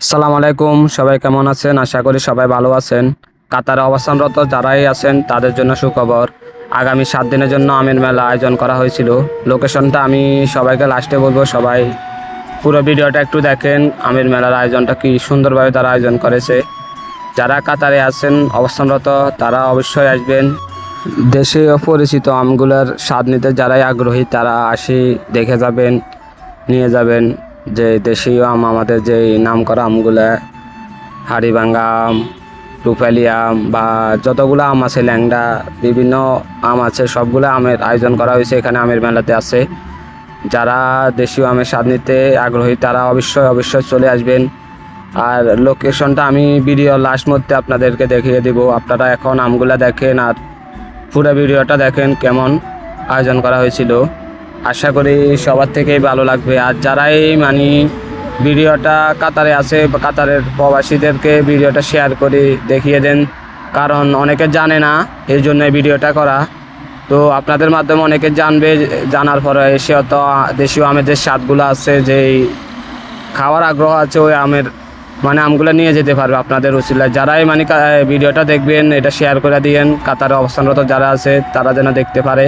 সালাম আলাইকুম, সবাই কেমন আছেন? আশা করি সবাই ভালো আছেন। কাতারে অবস্থানরত যারাই আছেন, তাদের জন্য সুখবর। আগামী সাত দিনের জন্য আমের মেলা আয়োজন করা হয়েছিল। লোকেশনটা আমি সবাইকে লাস্টে বলব, সবাই পুরো ভিডিওটা একটু দেখেন আমির মেলার আয়োজনটা কি সুন্দরভাবে তারা আয়োজন করেছে। যারা কাতারে আছেন, অবস্থানরত, তারা অবশ্যই আসবেন। দেশে অপরিচিত আমগুলোর স্বাদ নিতে যারাই আগ্রহী, তারা আসি, দেখে যাবেন, নিয়ে যাবেন। যে দেশীয় আম, আমাদের যে নাম করা আমগুলা, হাড়িভাঙ্গা আম রূপালি আম বা যতগুলো আম আছে, ল্যাংড়া, বিভিন্ন আম আছে, সবগুলো আমের আয়োজন করা হয়েছে এখানে আমের মেলাতে আছে। যারা দেশীয় আমের স্বাদ নিতে আগ্রহী, তারা অবশ্যই অবশ্যই চলে আসবেন। আর লোকেশনটা আমি ভিডিও লাস্ট মধ্যে আপনাদেরকে দেখিয়ে দিব। আপনারা এখন আমগুলা দেখেন আর পুরো ভিডিওটা দেখেন কেমন আয়োজন করা হয়েছিল। আশা করি সবার থেকেই ভালো লাগবে। আর যারাই মানে ভিডিওটা কাতারে আছে কাতারের প্রবাসীদেরকে ভিডিওটা শেয়ার করে দেখিয়ে দেন, কারণ অনেকে জানে না এই জন্য ভিডিওটা করা। তো আপনাদের মাধ্যমে অনেকে জানবে, জানার পরে এসে তো দেশীয় আমের যে স্বাদগুলো আছে যেই খাওয়ার আগ্রহ আছে, ওই আমের মানে আমগুলো নিয়ে যেতে পারবে আপনাদের উচিলায়। যারাই মানে ভিডিওটা দেখবেন, এটা শেয়ার করে দিয়েন। কাতারে অবস্থানরত যারা আছে, তারা যেন দেখতে পারে।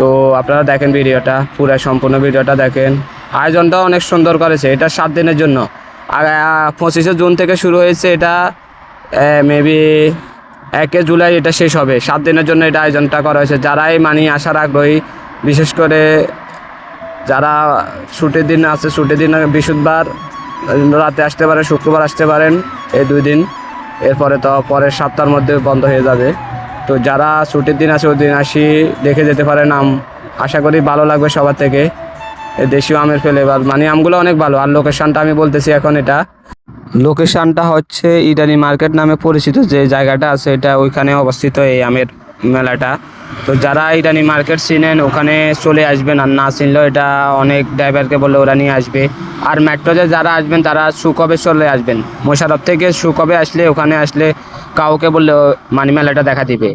তো আপনারা দেখেন ভিডিওটা, পুরো সম্পূর্ণ ভিডিওটা দেখেন। আয়োজনটা অনেক সুন্দর করেছে, এটা সাত দিনের জন্য। আর পঁচিশে জুন থেকে শুরু হয়েছে এটা মেবি একে জুলাই এটা শেষ হবে। সাত দিনের জন্য এটা আয়োজনটা করা হয়েছে। যারাই মানে আসার আগ্রহী, বিশেষ করে যারা ছুটির দিন আছে, ছুটির দিন বৃহস্পতিবার, রাতে আসতে পারে শুক্রবার আসতে পারেন, এই দুই দিন। এরপরে তো পরের সপ্তাহের মধ্যে বন্ধ হয়ে যাবে। তো যারা ছুটির দিন আছে, ওই দিন আসি, দেখে যেতে পারেন আম আশা করি ভালো লাগবে সবার থেকে। দেশীয় আমের ফ্লেভার মানে আমগুলো অনেক ভালো। আর লোকেশনটা আমি বলতেছি এখন এটা। লোকেশনটা হচ্ছে ইডানি মার্কেট নামে পরিচিত যে জায়গাটা আছে, এটা ওইখানে অবস্থিত এই আমের মেলাটা। তো যারা ইডানি মার্কেট চিনেন, ওখানে চলে আসবেন আর না চিনলেও এটা অনেক ড্রাইভারকে বললে ওরা নিয়ে আসবে। আর মেট্রোতে যারা আসবেন, তারা সুকবে চলে আসবেন। মোশারফ থেকে সুকবে আসলে, ওখানে আসলে কাউকে বললে মানিমেলাটা মানে দেখা দিবে।